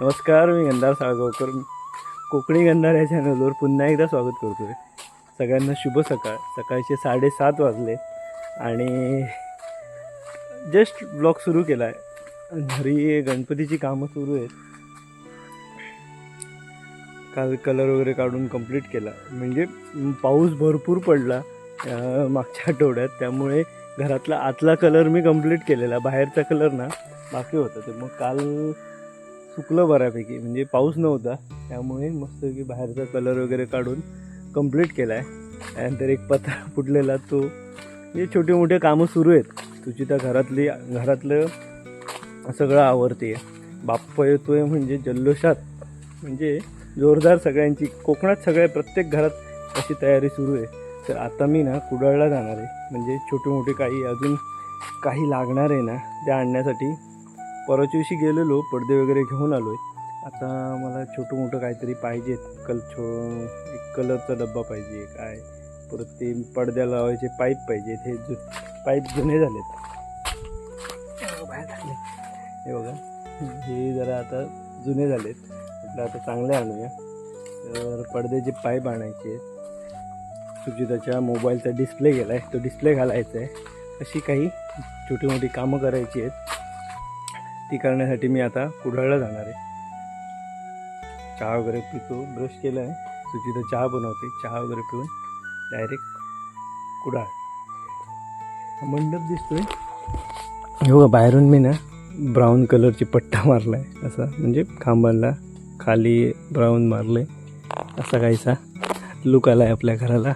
नमस्कार मी गंधार साळगावकर. कोकणी गंधार या चॅनलवर पुन्हा एकदा स्वागत करतो आहे सगळ्यांना शुभ सकाळ. सकाळचे साडेसात वाजले आणि जस्ट ब्लॉग सुरू केला आहे घरी गणपतीची कामं सुरू आहेत. काल कलर वगैरे काढून कंप्लीट केला. म्हणजे पाऊस भरपूर पडला मागच्या आठवड्यात. त्यामुळे घरातला आतला कलर मी कंप्लीट केलेला. बाहेरचा कलर ना बाकी होता. ते मग काल सुकलं बऱ्यापैकी म्हणजे पाऊस नव्हता त्यामुळे मस्तपैकी बाहेरचा कलर वगैरे काढून कंप्लीट केला आहे त्यानंतर एक पत्रा फुटलेला तो म्हणजे छोटे मोठे कामं सुरू आहेत. तुझी त्या घरातली घरातलं सगळं आवडते बाप्पा येतोय म्हणजे जल्लोषात म्हणजे जोरदार सगळ्यांची कोकणात सगळ्या प्रत्येक घरात अशी तयारी सुरू आहे. तर आता मी ना कुडाळला जाणार आहे. म्हणजे छोटे मोठे काही अजून काही लागणार आहे ना ते आणण्यासाठी परवाच्या दिवशी गेलेलो पडदे वगैरे घेऊन आलो आहे आता मला छोटं मोठं काहीतरी पाहिजे कल छो एक कलरचा डब्बा पाहिजे काय? परत ते पडद्या लावायचे पाईप पाहिजेत हे जु पाईप जुने झालेत. हे बघा हे जरा आता जुने झालेत. म्हटलं आता चांगले आणूया. तर पडद्याचे पाईप आणायचे आहेत. सुजिताच्या मोबाईलचा डिस्प्ले गेला आहे तो डिस्प्ले घालायचा आहे. अशी काही छोटी मोठी कामं करायची आहेत. ती करण्यासाठी मी आता कुडाळला जाणार आहे. चहा वगैरे पितो ब्रश केला आहे सुचिता चहा बनवते चहा वगैरे पिऊन डायरेक्ट कुडाळ. हा मंडप दिसतोय. हे बघा बाहेरून मी ना ब्राऊन कलरची पट्टा मारला आहे असा म्हणजे खांबांना खाली ब्राऊन मारलं आहे असा काहीसा लुक आला आहे आपल्या घराला.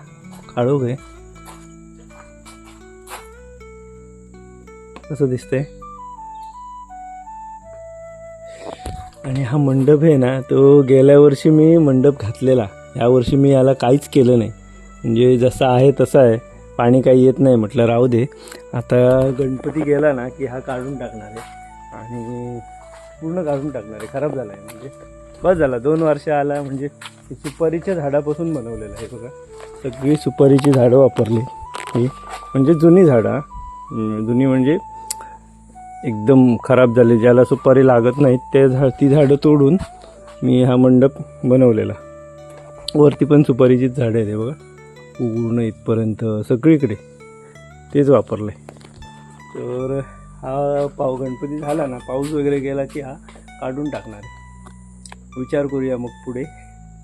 काढू काय असं दिसतंय. आणि हा मंडप आहे ना तो गेल्या वर्षी मी मंडप घातलेला. यावर्षी मी याला काहीच केलं नाही. म्हणजे जसं आहे तसं आहे. पाणी काही येत नाही म्हटलं राहू दे. आता गणपती गेला ना की हा काढून टाकणार आहे. आणि पूर्ण काढून टाकणार आहे. खराब झाला आहे म्हणजे. बस झाला दोन वर्ष आला म्हणजे सुपारीच्या झाडापासून बनवलेलं आहे बघा. सगळी सुपारीची झाडं वापरली. ही म्हणजे जुनी झाडं जुनी म्हणजे एकदम खराब झाले ज्याला सुपारी लागत नाहीत ते झाड ती झाडं तोडून मी हा मंडप बनवलेला. वरती पण सुपारीचीच झाडं आहेत बघा. पूर्ण इथपर्यंत सगळीकडे तेच वापरलं आहे तर हा पाव गणपती झाला ना पाऊस वगैरे गेला की हा काढून टाकणार विचार करूया मग पुढे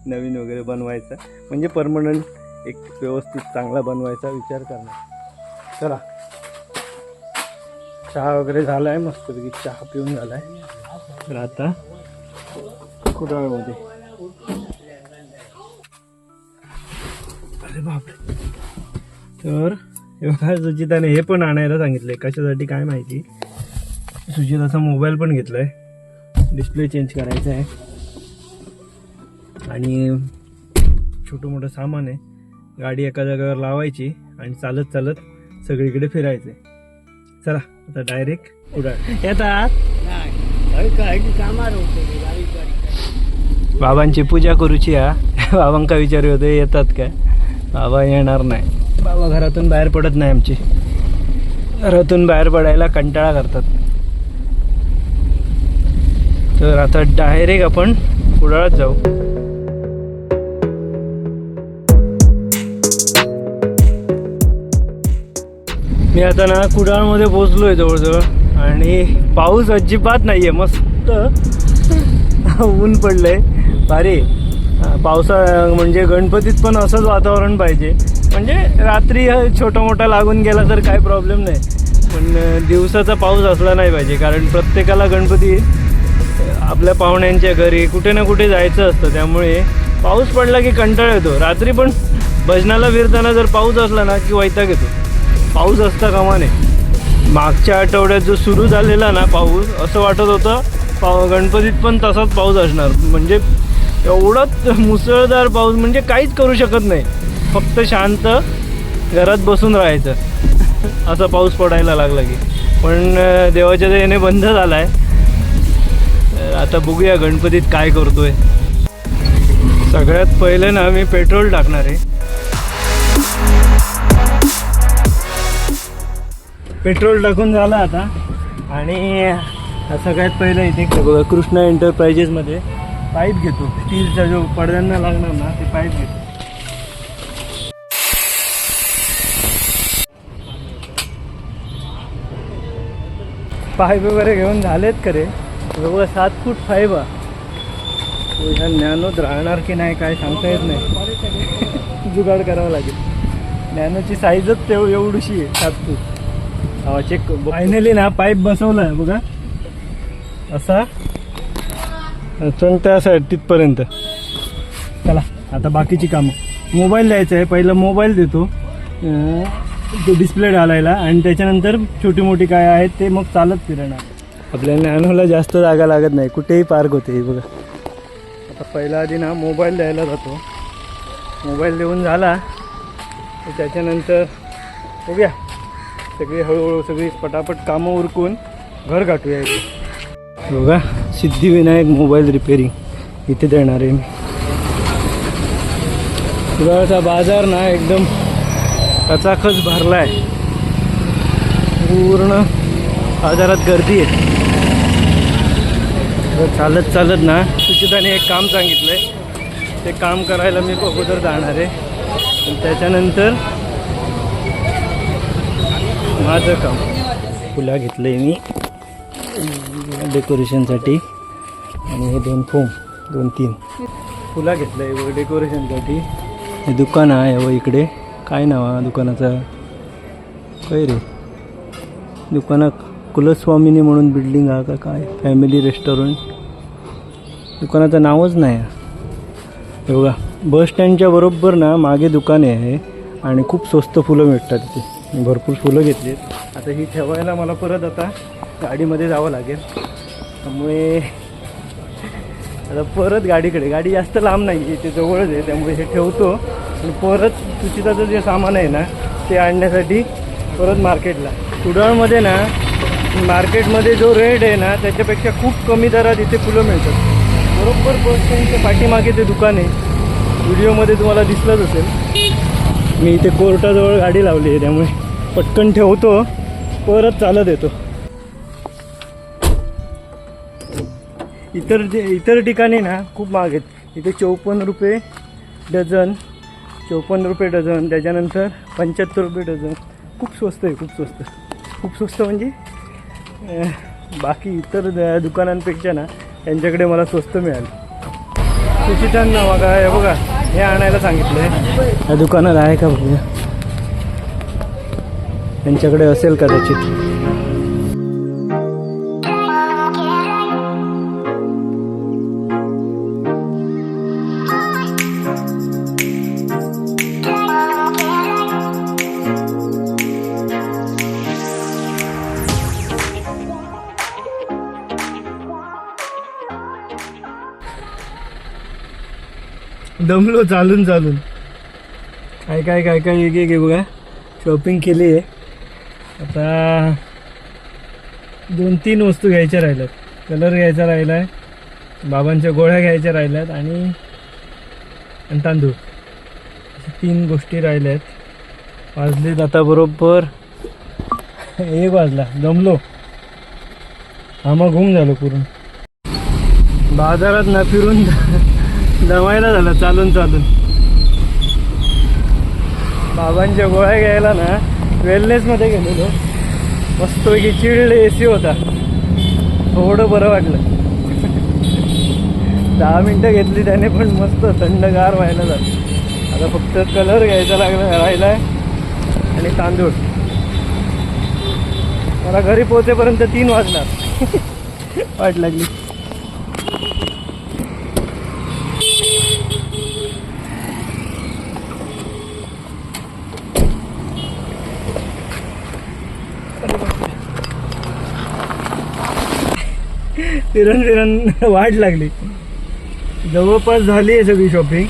नवीन वगैरे बनवायचा. म्हणजे परमनंट एक व्यवस्थित चांगला बनवायचा विचार करणार. चला. चहा वगैरे झाला आहे मस्तपैकी चहा पिऊन झाला आहे तर आता कुडाळमध्ये अरे बापरे. तर हे सुजिताने हे पण आणायला सांगितलंय. कशासाठी काय माहिती? सुजिताचा मोबाईल पण घेतलाय. डिस्प्ले चेंज करायचा आहे. आणि छोटं मोठं सामान आहे. गाडी एका जागेवर लावायची आणि चालत चालत सगळीकडे फिरायचं आहे चला आता डायरेक्ट उडाळ येतात? बाबांची पूजा करूची हा. बाबांका विचारू होते येतात काय? बाबा येणार नाही. बाबा घरातून बाहेर पडत नाही आमचे. घरातून बाहेर पडायला कंटाळा करतात. तर आता डायरेक्ट आपण कुडाळात जाऊ. मी आता ना कुडाळमध्ये पोचलो आहे जवळजवळ. आणि पाऊस अजिबात नाही आहे मस्त. ऊन पडलं आहे भारी पावसा म्हणजे गणपतीत पण असंच वातावरण पाहिजे. म्हणजे रात्री छोटा मोठा लागून गेला तर काय प्रॉब्लेम नाही. पण दिवसाचा पाऊस असला नाही पाहिजे कारण प्रत्येकाला गणपती आपल्या पाहुण्यांच्या घरी कुठे ना कुठे जायचं असतं. त्यामुळे पाऊस पडला की कंटाळ येतो. रात्री पण भजनाला फिरताना जर पाऊस असला ना की वैताग येतो. पाऊस असता कामा नये मागच्या आठवड्यात जो सुरू झालेला ना पाऊस असं वाटत होतं पाव गणपतीत पण तसाच पाऊस असणार. म्हणजे एवढाच मुसळधार पाऊस म्हणजे काहीच करू शकत नाही. फक्त शांत घरात बसून राहायचं. असा पाऊस पडायला लागला की. पण देवाच्या दयेने बंद झाला आहे आता बघूया गणपतीत काय करतोय. सगळ्यात पहिले ना मी पेट्रोल टाकणार आहे. पेट्रोल टाकून झालं आता. आणि सगळ्यात पहिलं इथे बघा कृष्णा एंटरप्राइजेसमध्ये पाईप घेतो. स्टीलचा जो पडद्यांना लागणार ना ते पाईप घेतो. पाईप वगैरे घेऊन झालेत खरे. जवळ सात फूट फाईब हा ह्या ज्ञानोत राहणार की नाही काय सांगता येत नाही. जुगाड करावा लागेल. ज्ञानोची साईजच तेव एवढीशी आहे सात फूट. चेक फायनली ना पाईप बसवला आहे बघा. असा. असा आहे तिथपर्यंत. चला आता बाकीची कामं. मोबाईल द्यायचं आहे. पहिलं मोबाईल देतो. तो डिस्प्ले घालायला आणि त्याच्यानंतर छोटी मोठी काय आहेत ते मग चालत फिरणार. आपल्या नॅनोला जास्त जागा लागत नाही. कुठेही पार्क होते हे बघा. आता पहिला आधी ना मोबाईल द्यायला जातो. मोबाईल देऊन झाला. तर त्याच्यानंतर बघूया. सगळी हळूहळू सगळी पटापट कामं उरकून घर गाठूया इथे. बघा सिद्धिविनायक मोबाईल रिपेरिंग. इथे देणार आहे मी. तुला बाजार ना एकदम कचाखच भरला आहे पूर्ण बाजारात गर्दी आहे. तर चालत चालत ना सुचिताने एक काम सांगितलं आहे ते काम करायला मी अगोदर जाणार आहे. त्याच्यानंतर माझं काम. फुला घेतलं आहे मी. डेकोरेशनसाठी. आणि हे दोन फोम दोन तीन. फुला घेतलं आहे व डेकोरेशनसाठी. हे दुकान आहे व इकडे. काय नाव आहे दुकानाचं? काय रे? दुकानात कुलस्वामिनी म्हणून बिल्डिंग आहे का काय? फॅमिली रेस्टॉरंट दुकानाचं नावच नाही. आहे. हे बघा बस स्टँडच्या बरोबर ना मागे दुकाने आहे आणि खूप स्वस्त फुलं मिळतात तिथे भरपूर फुलं घेतली आता ही ठेवायला मला परत आता गाडीमध्ये जावं लागेल. त्यामुळे आता परत गाडीकडे गाडी जास्त लांब नाही आहे ते जवळच आहे त्यामुळे हे ठेवतो. आणि परत सुचिताचं जे सामान आहे ना ते आणण्यासाठी परत मार्केटला. कुडाळमध्ये ना मार्केटमध्ये जो रेट आहे ना त्याच्यापेक्षा खूप कमी दरात इथे फुलं मिळतात. बरोबर बस स्टँडच्या पाठीमागे ते दुकान आहे व्हिडिओमध्ये तुम्हाला दिसलंच असेल. मी इथे कोर्टाजवळ गाडी लावली आहे त्यामुळे पटकन ठेवतो. परत चालत येतो. इतर जे इतर ठिकाणी ना खूप महाग आहेत. इथे चौपन्न रुपये डझन चौपन्न रुपये डझन त्याच्यानंतर पंच्याहत्तर रुपये डझन. खूप स्वस्त आहे खूप स्वस्त. खूप स्वस्त म्हणजे बाकी इतर द- दुकानांपेक्षा ना त्यांच्याकडे मला स्वस्त मिळालं. सुचितांना बघा हे बघा हे आणायला सांगितलं. आहे या दुकानात आहे का बघूया? त्यांच्याकडे असेल कदाचित. दमलो चालून चालून. काय काय काय काय एक एक बघा. शॉपिंग केली आहे. आता दोन तीन वस्तू घ्यायच्या राहिल्यात. कलर घ्यायचा राहिला आहे बाबांच्या गोळ्या घ्यायच्या राहिल्यात आणि आणि तांदूळ. अशा तीन गोष्टी राहिल्या आहेत वाजलेत आता बरोबर एक वाजला. जमलो हा मग घुम झालो पूर्ण. बाजारात ना फिरून दमायला झालं चालून चालून. बाबांच्या गोळ्या घ्यायला ना वेलनेसमध्ये गेलेलो. मस्तपैकी चिल्ड ए सी होता. थोडं बरं वाटलं. दहा मिनटं घेतली त्याने पण मस्त थंडगार व्हायला झालं. आता फक्त कलर घ्यायचा लागला राहिला आहे आणि तांदूळ. मला घरी पोहोचेपर्यंत तीन वाजणार. वाट लागली. तिरण तिरण वाट लागली. जवळपास झाली आहे सगळी शॉपिंग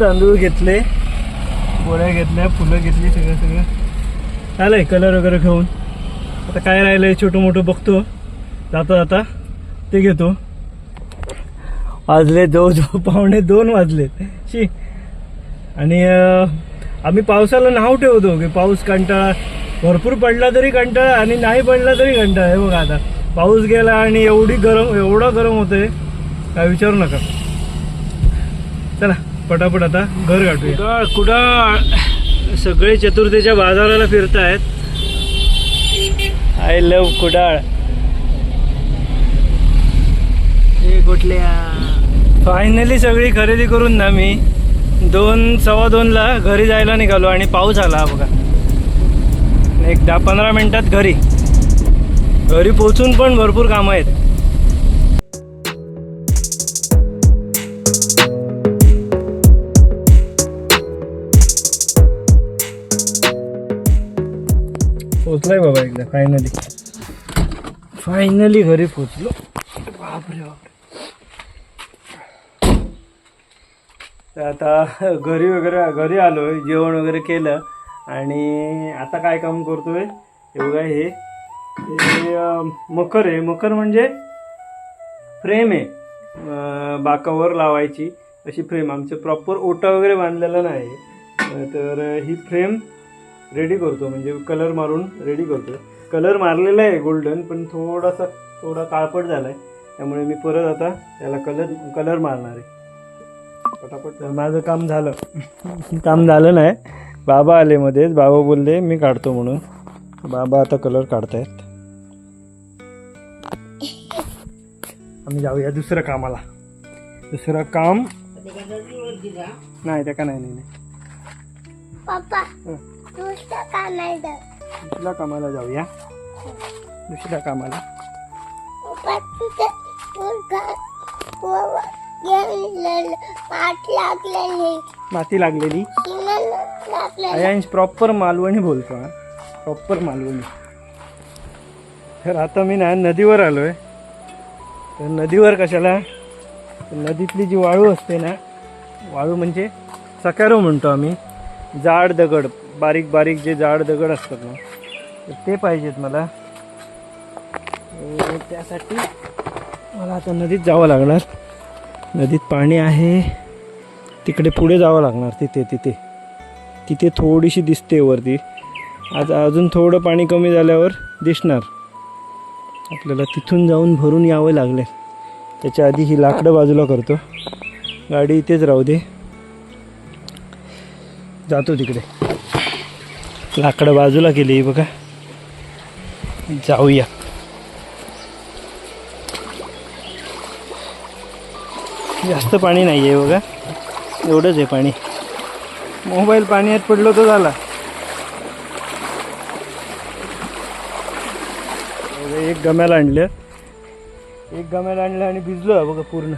तांदूळ घेतले पोळ्या घेतल्या फुलं घेतली सगळं सगळं. आलंय कलर वगैरे घेऊन. आता काय राहिलंय छोटं मोठं बघतो. जाता जाता ते घेतो. वाजले जवळजवळ पावणे दोन वाजले. शी. आणि आम्ही पावसाला नाव ठेवतो की पाऊस कंटाळा भरपूर पडला तरी कंटाळा आणि नाही पडला तरी कंटाळा. आहे बघा आता. पाऊस गेला आणि एवढी गरम एवढं गरम होतंय काय विचारू नका. चला पटापट आता घर गाठूया. कुडाळ कुडाळ सगळे चतुर्थीच्या बाजाराला फिरतायत. I love Kudal. हे कुठल्या? फायनली सगळी खरेदी करून ना मी. दोन सव्वा दोनला घरी जायला निघालो आणि पाऊस आला बघा. एक दहा पंधरा मिनिटात घरी. घरी पोचून पण भरपूर कामं आहेत. पोचलाय बाबा एकदा फायनली फायनली घरी पोचलो बापरे बापरे. तर आता घरी वगैरे घरी आलोय जेवण वगैरे केलं. आणि आता काय काम करतोय? एवढं हे मकर आहे. मकर म्हणजे फ्रेम आहे. बाकावर लावायची अशी फ्रेम आमचं प्रॉपर ओटा वगैरे बांधलेला नाही. तर ही फ्रेम रेडी करतो. म्हणजे कलर मारून रेडी करतो. कलर मारलेला आहे गोल्डन पण थोडासा थोडा काळपट झाला आहे त्यामुळे मी परत आता त्याला कलर कलर मारणार आहे. पटापट. माझं काम झालं. काम झालं नाही. बाबा आले मध्येच. बाबा बोलले मी काढतो म्हणून. बाबा आता कलर काढतायत. आम्ही जाऊया दुसऱ्या कामाला. दुसरं काम? नाही त्या का नाही नाही. पप्पा. दुसरं नाही तर दुसऱ्या कामाला जाऊया. दुसऱ्या कामाला. माती लागलेली. अयांश प्रॉपर मालवणी बोलतो हा. प्रॉपर मालवणी. तर आता मी ना नदीवर आलो आहे तर नदीवर कशाला? नदीतली जी वाळू असते ना वाळू म्हणजे सकारो म्हणतो आम्ही. जाड दगड बारीक बारीक जे जाड दगड असतात ना तर ते पाहिजेत मला. त्यासाठी मला आता नदीत जावं लागणार. नदीत पाणी आहे. तिकडे पुढे जावं लागणार तिथे तिथे. तिथे थोडीशी दिसते वरती. आज अजून थोडं पाणी कमी झाल्यावर दिसणार. आपल्याला तिथून जाऊन भरून यावं लागलं. त्याच्या आधी ही लाकडं बाजूला करतो. गाडी इथेच राहू दे. जातो तिकडे. लाकडं बाजूला केली बघा. जाऊया. जास्त पाणी नाही आहे बघा. एवढंच आहे पाणी. मोबाईल पाण्यात पडलो तो झाला. एक गम्याला आणलं. एक गम्याला आणलं आणि भिजलो बघा पूर्ण.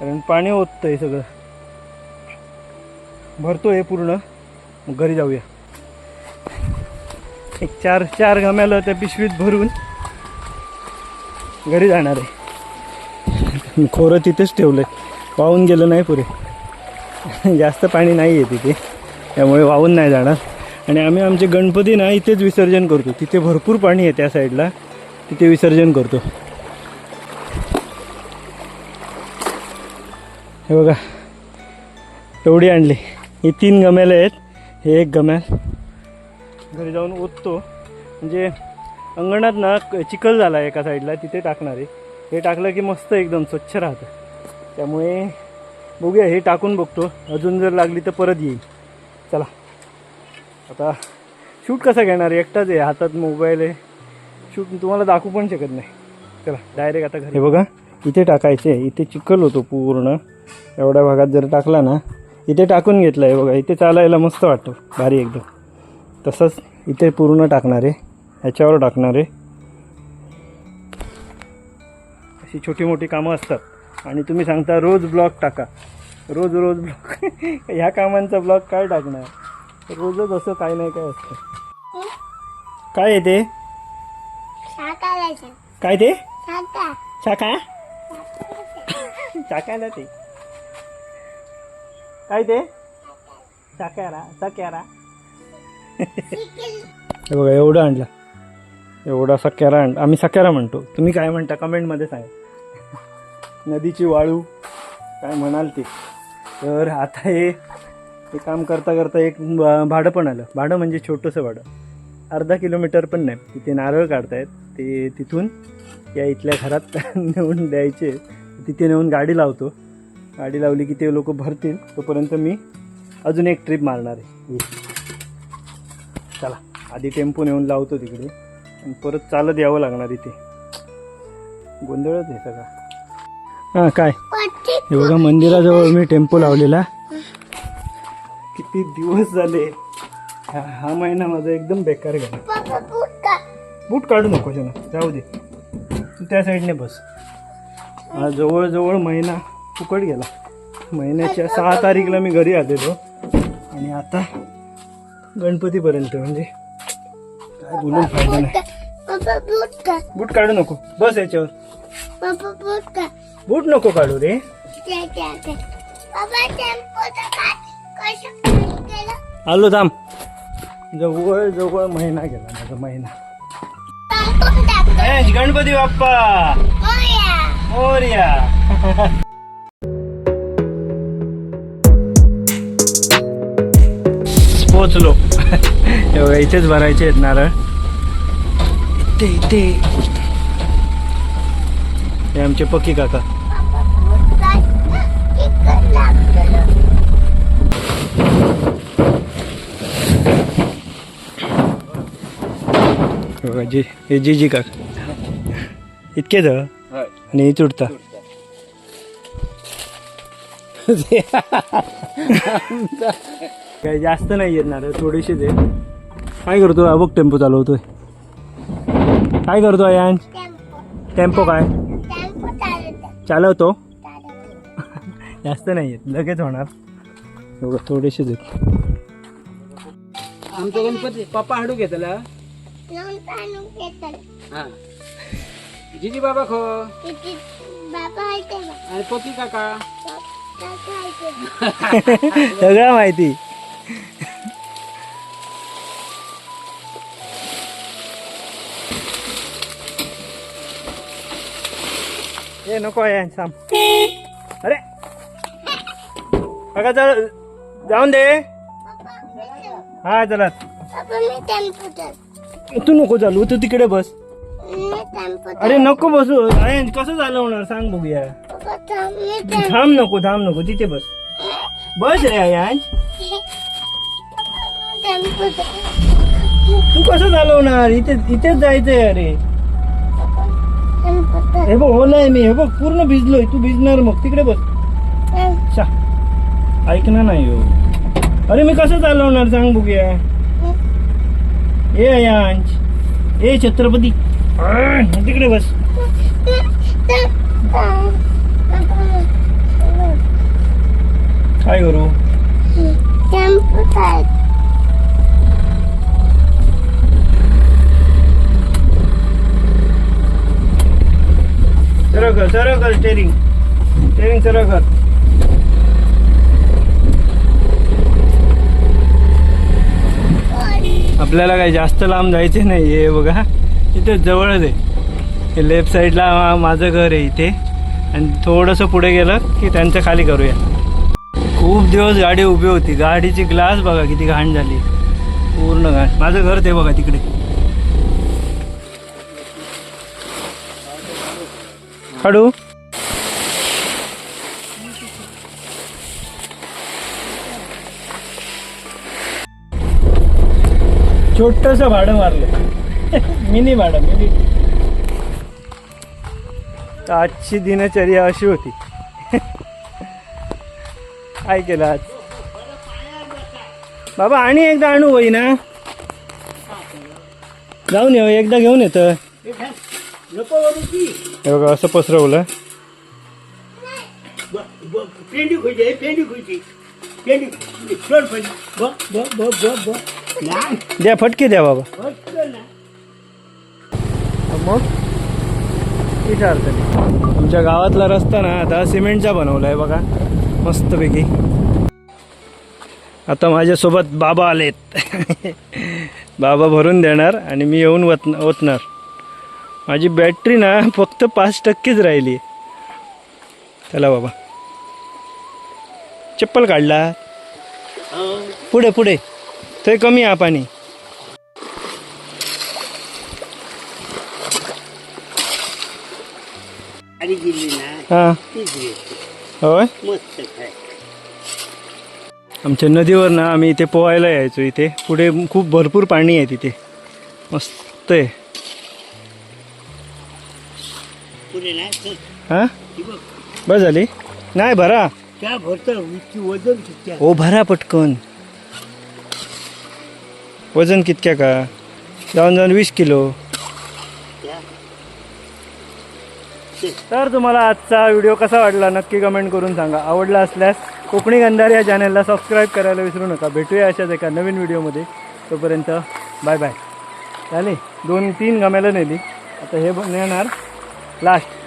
कारण पाणी ओततंय सगळं. भरतो हे पूर्ण. मग घरी जाऊया. एक चार चार गम्याला त्या पिशवीत भरून घरी जाणार आहे. खोरं तिथेच ठेवलंय. वाहून गेलं नाही पुरे जास्त पाणी नाही आहे तिथे. त्यामुळे वाहून नाही जाणार. आणि आम्ही आमचे गणपती ना इथेच विसर्जन करतो. तिथे भरपूर पाणी आहे त्या साईडला तिथे विसर्जन करतो. हे बघा. एवढी आणली. हे तीन गम्याला आहेत. हे एक गम्याल. घरी जाऊन ओततो. म्हणजे अंगणात ना क- चिखल झाला आहे एका साईडला तिथे टाकणार आहे. हे टाकलं की मस्त एकदम स्वच्छ राहतं. त्यामुळे बघूया हे टाकून बघतो. अजून जर लागली तर परत येईल. चला. आता शूट कसा घेणार? आहे एकटाच आहे हातात मोबाईल आहे. शूट तुम्हाला दाखवू पण शकत नाही. चला डायरेक्ट आता घरी. बघा इथे टाकायचे इथे चिखल होतो पूर्ण. एवढ्या भागात जर टाकला ना इथे टाकून घेतलं आहे बघा. इथे चालायला मस्त वाटतं. भारी एकदम. तसंच इथे पूर्ण टाकणार आहे. ह्याच्यावर टाकणार आहे. अशी छोटी मोठी कामं असतात. आणि तुम्ही सांगता रोज ब्लॉग टाका. रोज रोज ब्लॉग. ह्या कामांचा ब्लॉग काय टाकणार? रोजच असं काय नाही काय असतं. काय आहे ते? साकारायचं काय ते? साका शाखा? शाकाला ते. काय ते? शाक्यारा सक्यारा हे बघा एवढं आणलं. एवढा सक्यारा आण आम्ही सक्यारा म्हणतो. तुम्ही काय म्हणता? कमेंटमध्ये सांगा. नदीची वाळू काय म्हणाल ते? तर आता हे हे काम करता करता एक भाडं पण आलं. भाडं म्हणजे छोटंसं भाडं. अर्धा किलोमीटर पण नाही. तिथे नारळ काढतायत. ते तिथून या इथल्या घरात नेऊन द्यायचे. तिथे नेऊन गाडी लावतो. गाडी लावली की ते लोक भरतील. तोपर्यंत मी अजून एक ट्रिप मारणार आहे. चला. आधी टेम्पो नेऊन लावतो तिकडे. आणि परत चालत यावं लागणार इथे. गोंधळच आहे सगळा. हां काय? बघा मंदिराजवळ मी टेम्पो लावलेला. किती दिवस झाले? हा महिना माझा एकदम बेकार गेला. बूट काढू. नको ना जाऊ दे. त्या साईडने बस. जवळजवळ महिना फुकट गेला. महिन्याच्या सहा तारीखला मी घरी आलेलो. आणि आता गणपतीपर्यंत म्हणजे काय बोलून फायदा नाही. बूट काढू. नको. बस याच्यावर. बूट नको काढू रे. आलो थांब. जवळ जवळ महिना गेला माझा महिना. गणपती बाप्पा. मोर्या. पोचलो. एवढ्या इथेच भरायचे आहेत नारळ. इथे इथे हे आमचे पक्की काका पप्पा बूट का इकडं लागलं हे बघा जी हे जी जी काका. इतकेच हं? आणि उठता काय जास्त नाही येत नारळ थोडेसेच आहे काय करतो? बघ टेम्पो चालवतोय. काय करतो यांच टेम्पो टेम्पो काय? चालवतं. जास्त नाही येत लगेच होणार. थोडेसेच आहेत. आमचो गणपती पप्पा हाडू घेतला. नंतर आणून घेतात. हा. जिजी बाबा खो. किती बाबा आहे ते. बा आणि पकी काका. काका आहे ते. सगळं माहिती. ए नको थांब. अरे. बघा चल. जाऊन दे. हा चला. पप्पा मी टेम्पो चाल तू नको चालू तू तिकडे बस. अरे नको बसू. अरे कसं चालवणार सांग बघूया. थांब नको थांब नको. तिथे बस. बस रे टेम्पो तू कसं चालवणार इथे इथेच जायचंय अरे. हे बघ ओलाय मी. हे बघ पूर्ण भिजलोय. तू भिजणार मग. तिकडे बस. ऐकणार नाही हो. अरे मी कसं चालवणार सांग बघूया. ए अयांश ए छत्रपती अं, तिकडे बस काय करू टेम्पो चाल सरळ कर सरळ कर स्टेरिंग स्टेरिंग सरळ कर आपल्याला काही जास्त लांब जायचे नाही हे बघा. इथे जवळच आहे. हे लेफ्ट साईडला माझं घर आहे इथे. आणि थोडंसं पुढे गेलं की त्यांच्या खाली करूया. खूप दिवस गाडी उभी होती. गाडीची ग्लास बघा किती घाण झाली. पूर्ण घाण. माझं घर ते बघा तिकडे. हळू. छोटस भाडं मारलं मिनी भाडं मिनी आजची दिनचर्या अशी होती काय केलं आज बाबा आणि एकदा आणू होई ना जाऊन येऊ एकदा घेऊन येतं हे बघा असं पसरवलं पेंडी खोयची पेंडी खोयची पेंडी द्या फटके द्या बाबा. मग? अर्थ नाही. आमच्या गावातला रस्ता ना आता सिमेंटचा बनवला आहे बघा मस्तपैकी. आता माझ्यासोबत बाबा आलेत. बाबा भरून देणार आणि मी येऊन वत ओतणार. माझी बॅटरी ना फक्त पाच टक्केच राहिली. चला बाबा. चप्पल काढला. पुढे पुढे. ते कमी आहे पाणी. हा. होय? आमच्या नदीवर ना आम्ही इथे पोहायला यायचो इथे. पुढे खूप भरपूर पाणी आहे तिथे. मस्त आहे. हा? बस झाली? नाही भरा. भरत वजन ओ भरा पटकन. वजन कितक्या का? जाऊन जाऊन वीस किलो. तर तुम्हाला आजचा व्हिडिओ कसा वाटला नक्की कमेंट करून सांगा. आवडला असल्यास कोकणी गंधार या चॅनलला सबस्क्राईब करायला विसरू नका. भेटूया अशाच एका नवीन व्हिडिओमध्ये तोपर्यंत बाय बाय झाले दोन तीन गम्याला नेली. आता हे नेणार लास्ट